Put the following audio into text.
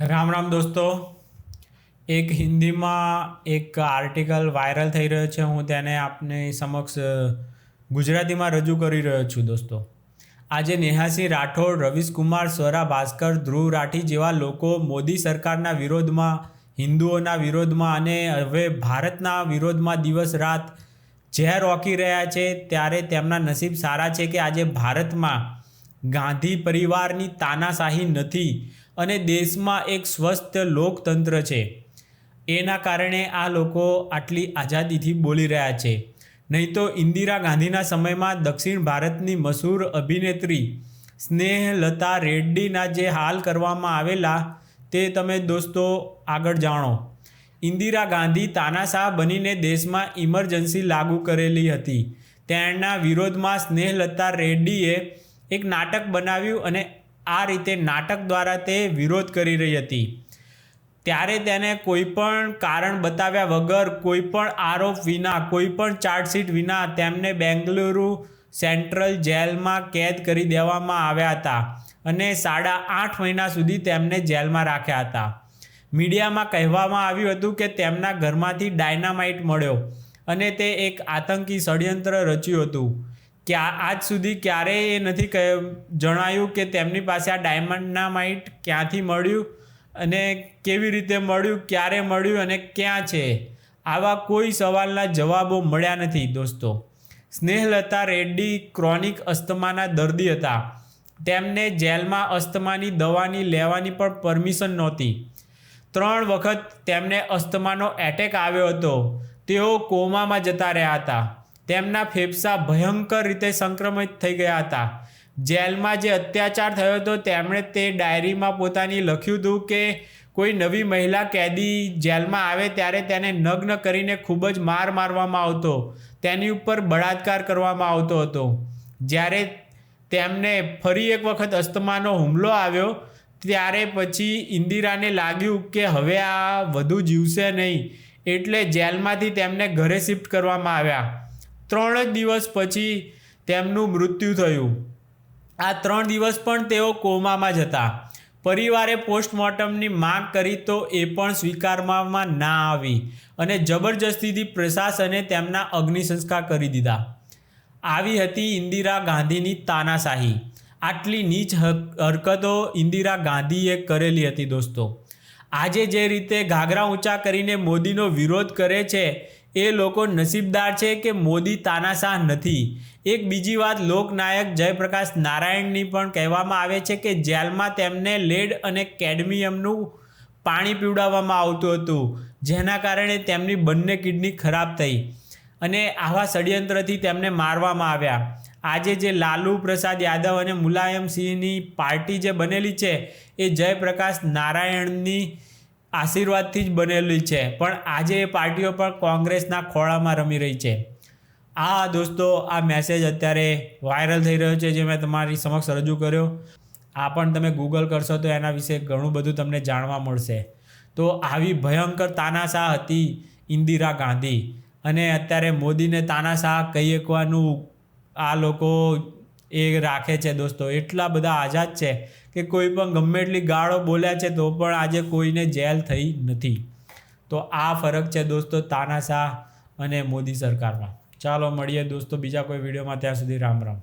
રામ રામ દોસ્તો. એક હિન્દીમાં એક આર્ટિકલ વાયરલ થઈ રહ્યો છે. હું તેને આપની સમક્ષ ગુજરાતીમાં રજૂ કરી રહ્યો છું દોસ્તો. આજે નેહાસિંહ રાઠોડ, રવિશકુમાર, સ્વરા, ભાસ્કર, ધ્રુવ રાઠી જેવા લોકો મોદી સરકારના વિરોધમાં, હિન્દુઓના વિરોધમાં અને હવે ભારતના વિરોધમાં દિવસ રાત ઝેર રોકી રહ્યા છે. ત્યારે તેમના નસીબ સારા છે કે આજે ભારતમાં ગાંધી પરિવારની તાનાશાહી નથી. અને દેશમાં એક સ્વસ્થ લોકતંત્ર છે. એના કારણે આ લોકો આટલી આઝાદીથી બોલી રહ્યા છે. નહીં તો ઇન્દિરા ગાંધીના સમયમાં દક્ષિણ ભારતની મશહૂર અભિનેત્રી સ્નેહલતા રેડ્ડીના જે હાલ કરવામાં આવેલા તે તમે દોસ્તો આગળ જાણો. ઇન્દિરા ગાંધી તાનાશાહ બનીને દેશમાં ઇમરજન્સી લાગુ કરેલી હતી. તેના વિરોધમાં સ્નેહલતા રેડ્ડીએ એક નાટક બનાવ્યું અને આ રીતે નાટક દ્વારા તે વિરોધ કરી રહી હતી. ત્યારે તેને કોઈ પણ કારણ બતાવ્યા વગર, કોઈ પણ આરોપ વિના, કોઈ પણ ચાર્જશીટ વિના તેમને બેંગલુરુ સેન્ટ્રલ જેલમાં કેદ કરી દેવામાં આવ્યા હતા અને સાડા આઠ મહિના સુધી તેમને જેલમાં રાખ્યા હતા. મીડિયામાં કહેવામાં આવ્યું હતું કે તેમના ઘરમાંથી ડાયનામાઇટ મળ્યો અને તે એક આતંકી ષડયંત્ર રચ્યું હતું. કે આજ સુધી ક્યારેય એ નથી જણાયું કે તેમની પાસે આ ડાયમંડનામાઇટ ક્યાંથી મળ્યું અને કેવી રીતે મળ્યું, ક્યારે મળ્યું અને ક્યાં છે? આવા કોઈ સવાલના જવાબો મળ્યા નથી, દોસ્તો. સ્નેહલતા રેડ્ડી ક્રોનિક અસ્થમાના દર્દી હતા. તેમને જેલમાં અસ્થમાની દવાની લેવાની પણ પરમિશન નહોતી. ત્રણ વખત તેમને અસ્થમાનો એટેક આવ્યો હતો. તેઓ કોમામાં જતા રહ્યા હતા. તેમના ફેફસા ભયંકર રીતે સંક્રમિત થઈ ગયા હતા. જેલમાં જે અત્યાચાર થયો હતો, તેમણે તે ડાયરીમાં પોતાની લખ્યું હતું કે, કોઈ નવી મહિલા કેદી જેલમાં આવે ત્યારે તેને નગ્ન કરીને ખૂબ જ માર મારવામાં આવતો. તેની ઉપર બળાત્કાર કરવામાં આવતો હતો. જ્યારે તેમને ફરી એક વખત અસ્તમાનો હુમલો આવ્યો, ત્યારે પછી ઇન્દિરાને લાગ્યું કે હવે આ વધુ જીવશે નહીં. એટલે જેલમાંથી તેમને ઘરે શિફ્ટ કરવામાં આવ્યા. ત્રણ જ દિવસ પછી તેમનું મૃત્યુ થયું. આ ત્રણ દિવસ પણ તેઓ કોમામાં જ હતા. પરિવારે પોસ્ટમોર્ટમની માંગ કરી તો એ પણ સ્વીકારવામાં ના આવી અને જબરજસ્તીથી પ્રશાસને તેમના અગ્નિસંસ્કાર કરી દીધા. આવી હતી ઇન્દિરા ગાંધીની તાનાશાહી. આટલી નીચ હરકતો ઇન્દિરા ગાંધીએ કરેલી હતી દોસ્તો. આજે જે રીતે ઘાઘરા ઊંચા કરીને મોદીનો વિરોધ કરે છે એ લોકો નસીબદાર છે કે મોદી તાનાશાહ નથી. એક બીજી વાત, લોકનાયક જયપ્રકાશ નારાયણની પણ કહેવામાં આવે છે કે જેલમાં તેમને લેડ અને કેડમિયમનું પાણી પીવડાવવામાં આવતું હતું, જેના કારણે તેમની બંને કિડની ખરાબ થઈ અને આવા ષડયંત્રથી તેમને મારવામાં આવ્યા. આજે જે લાલુ પ્રસાદ યાદવ અને મુલાયમસિંહની પાર્ટી જે બનેલી છે, એ જયપ્રકાશ નારાયણની આશીર્વાદથી જ બનેલી છે. પણ આજે એ પાર્ટીઓ પણ કોંગ્રેસના ખોળામાં રમી રહી છે. આ દોસ્તો, આ મેસેજ અત્યારે વાયરલ થઈ રહ્યો છે, જે મેં તમારી સમક્ષ રજૂ કર્યો. આ પણ તમે ગૂગલ કરશો તો એના વિશે ઘણું બધું તમને જાણવા મળશે. તો આવી ભયંકર તાનાશાહ હતી ઇન્દિરા ગાંધી. અને અત્યારે મોદીને તાનાશાહ કહી શકવાનું આ લોકો એ રાખે છે દોસ્તો. એટલા બધા આઝાદ છે કે કોઈ પણ ગમે એટલી ગાળો બોલ્યા છે તો પણ આજે કોઈને જેલ થઈ નથી. તો આ ફરક છે દોસ્તો તાનાશાહ અને મોદી સરકારમાં. ચાલો મળીએ દોસ્તો બીજા કોઈ વિડીયોમાં. ત્યાં સુધી રામ રામ.